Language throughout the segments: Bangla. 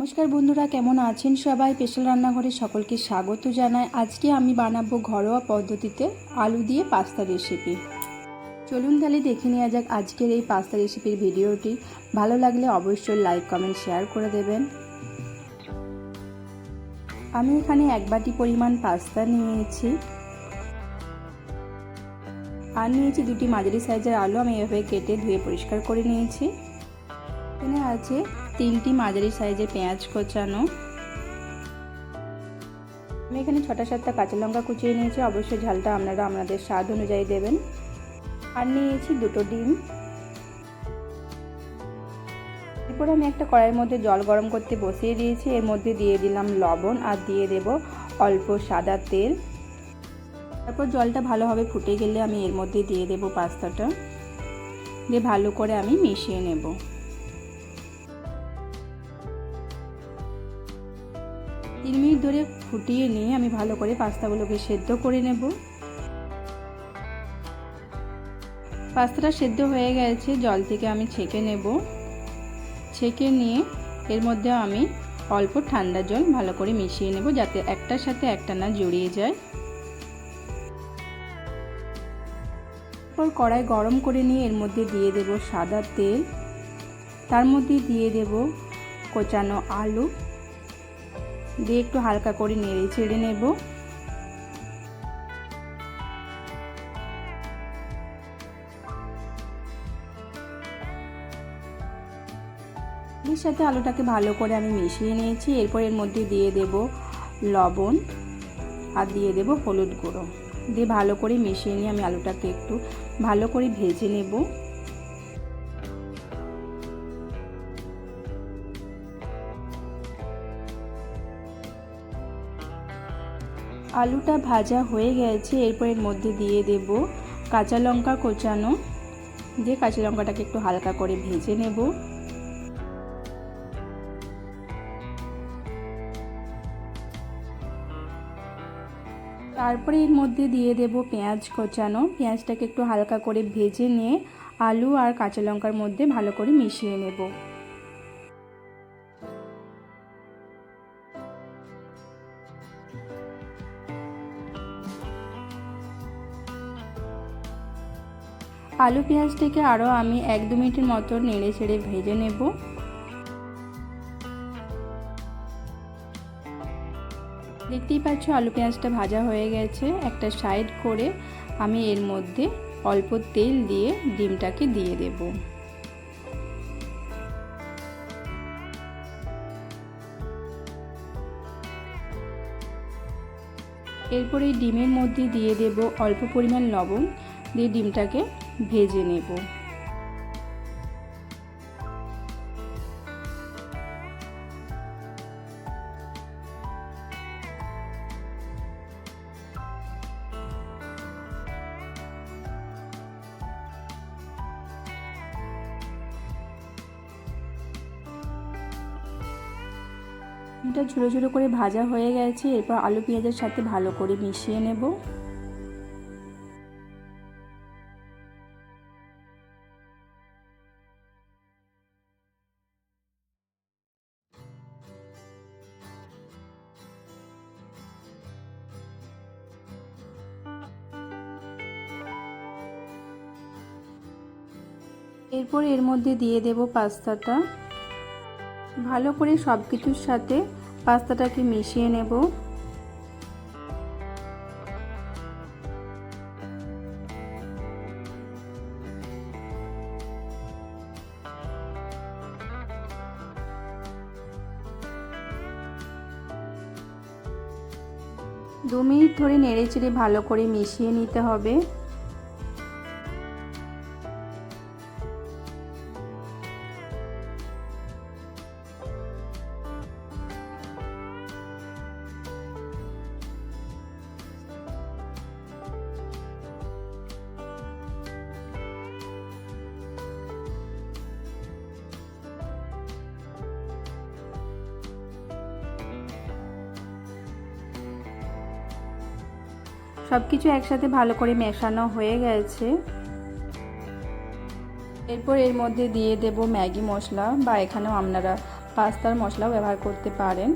নমস্কার বন্ধুরা, কেমন আছেন সবাই? স্পেশাল রান্নাঘরে সকলকে স্বাগত জানাই। আজকে আমি বানাবো ঘরোয়া পদ্ধতিতে আলু দিয়ে পাস্তা রেসিপি চলুন তাহলে দেখে নেওয়া যাক আজকের এই পাস্তা রেসিপির ভিডিওটি। ভালো লাগলে অবশ্যই লাইক কমেন্ট শেয়ার করে দেবেন। আমি এখানে এক বাটি পরিমাণ পাস্তা নিয়েছি। আর নিয়েছি দুটি মাঝারি সাইজের আলু। আমি এভাবে কেটে ধুয়ে পরিষ্কার করে নিয়েছি। এখানে আছে তিনটি মাঝারি সাইজের পেঁয়াজ কোচানো। আমি এখানে ছটা সাতটা কাঁচা লঙ্কা কুচিয়ে নিয়েছি। অবশ্যই ঝালটা আপনারা আপনাদের স্বাদ অনুযায়ী দেবেন। আর নিয়েছি দুটো ডিম। এরপর আমি একটা কড়াইয়ের মধ্যে জল গরম করতে বসিয়ে দিয়েছি। এর মধ্যে দিয়ে দিলাম লবণ আর দিয়ে দেব অল্প সাদা তেল। তারপর জলটা ভালোভাবে ফুটে গেলে আমি এর মধ্যে দিয়ে দেব পাস্তাটা। দিয়ে ভালো করে আমি মিশিয়ে নেব। তিন মিনিট ধরে ফুটিয়ে নিয়ে আমি ভালো করে পাস্তাগুলোকে সেদ্ধ করে নেব। পাস্তাটা সেদ্ধ হয়ে গেছে, জল থেকে আমি ছেঁকে নেব। ছেঁকে নিয়ে এর মধ্যে আমি অল্প ঠান্ডা জল ভালো করে মিশিয়ে নেব যাতে একটার সাথে একটা না জড়িয়ে যায়। এরপর কড়াই গরম করে নিয়ে এর মধ্যে দিয়ে দেব সাদা তেল। তার মধ্যে দিয়ে দেব কোচানো আলু। দিয়ে একটু হালকা করে নেড়ে ছেড়ে নেব। এর সাথে আলুটাকে ভালো করে আমি মিশিয়ে নিয়েছি। এরপর এর মধ্যে দিয়ে দেব লবণ আর দিয়ে দেব হলুদ গুঁড়ো। দিয়ে ভালো করে মিশিয়ে নিয়ে আমি আলুটাকে একটু ভালো করে ভেজে নেব। আলুটা ভাজা হয়ে গেছে, এরপর এর মধ্যে দিয়ে দেব কাঁচা লঙ্কা কোচানো। দিয়ে কাঁচা লঙ্কাটাকে একটু হালকা করে ভেজে নেব। তারপরে এর মধ্যে দিয়ে দেব পেঁয়াজ কোচানো। পেঁয়াজটাকে একটু হালকা করে ভেজে নিয়ে আলু আর কাঁচা লঙ্কার মধ্যে ভালো করে মিশিয়ে নেব। আলু পেঁয়াজটাকে আরও আমি এক দু মিনিটের মতো নেড়ে ছেড়ে ভেজে নেব। দেখতেই পাচ্ছ আলু পেঁয়াজটা ভাজা হয়ে গেছে একটা সাইড করে। আমি এর মধ্যে অল্প তেল দিয়ে ডিমটাকে দিয়ে দেব। এরপরে ডিমের মধ্যে দিয়ে দেব অল্প পরিমাণ লবণ। দিয়ে ডিমটাকে ভেজে নেব। এটা ছোটো ছোটো করে ভাজা হয়ে গেছে, এরপর আলু পেঁয়াজের সাথে ভালো করে মিশিয়ে নেব। এরপর এর মধ্যে দিয়ে দেব পাস্তাটা। ভালো করে সব কিছুর সাথে পাস্তাটাকে মিশিয়ে নেব। দু মিনিট ধরে নেড়ে চেড়ে ভালো করে মিশিয়ে নিতে হবে। সব কিছু একসাথে ভালো করে মেশানো হয়ে গেছে। এরপর এর মধ্যে দিয়ে দেব ম্যাগি মশলা বা এখানেও আপনারা পাস্তার মশলাও ব্যবহার করতে পারেন।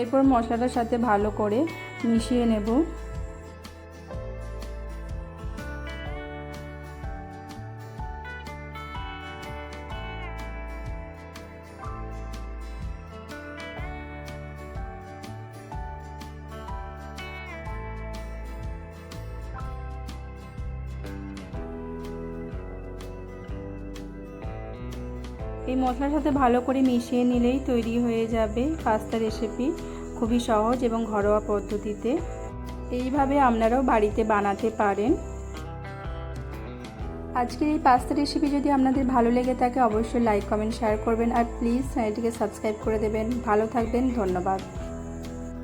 এরপর মশলাটার সাথে ভালো করে মিশিয়ে নেব। এই মশলার সাথে ভালো করে মিশিয়ে নিলেই তৈরি হয়ে যাবে পাস্তা রেসিপি খুবই সহজ এবং ঘরোয়া পদ্ধতিতে। এইভাবে আপনারাও বাড়িতে বানাতে পারেন। আজকের এই পাস্তা রেসিপি যদি আপনাদের ভালো লেগে থাকে, অবশ্যই লাইক কমেন্ট শেয়ার করবেন। আর প্লিজ চ্যানেলটিকে সাবস্ক্রাইব করে দেবেন। ভালো থাকবেন, ধন্যবাদ।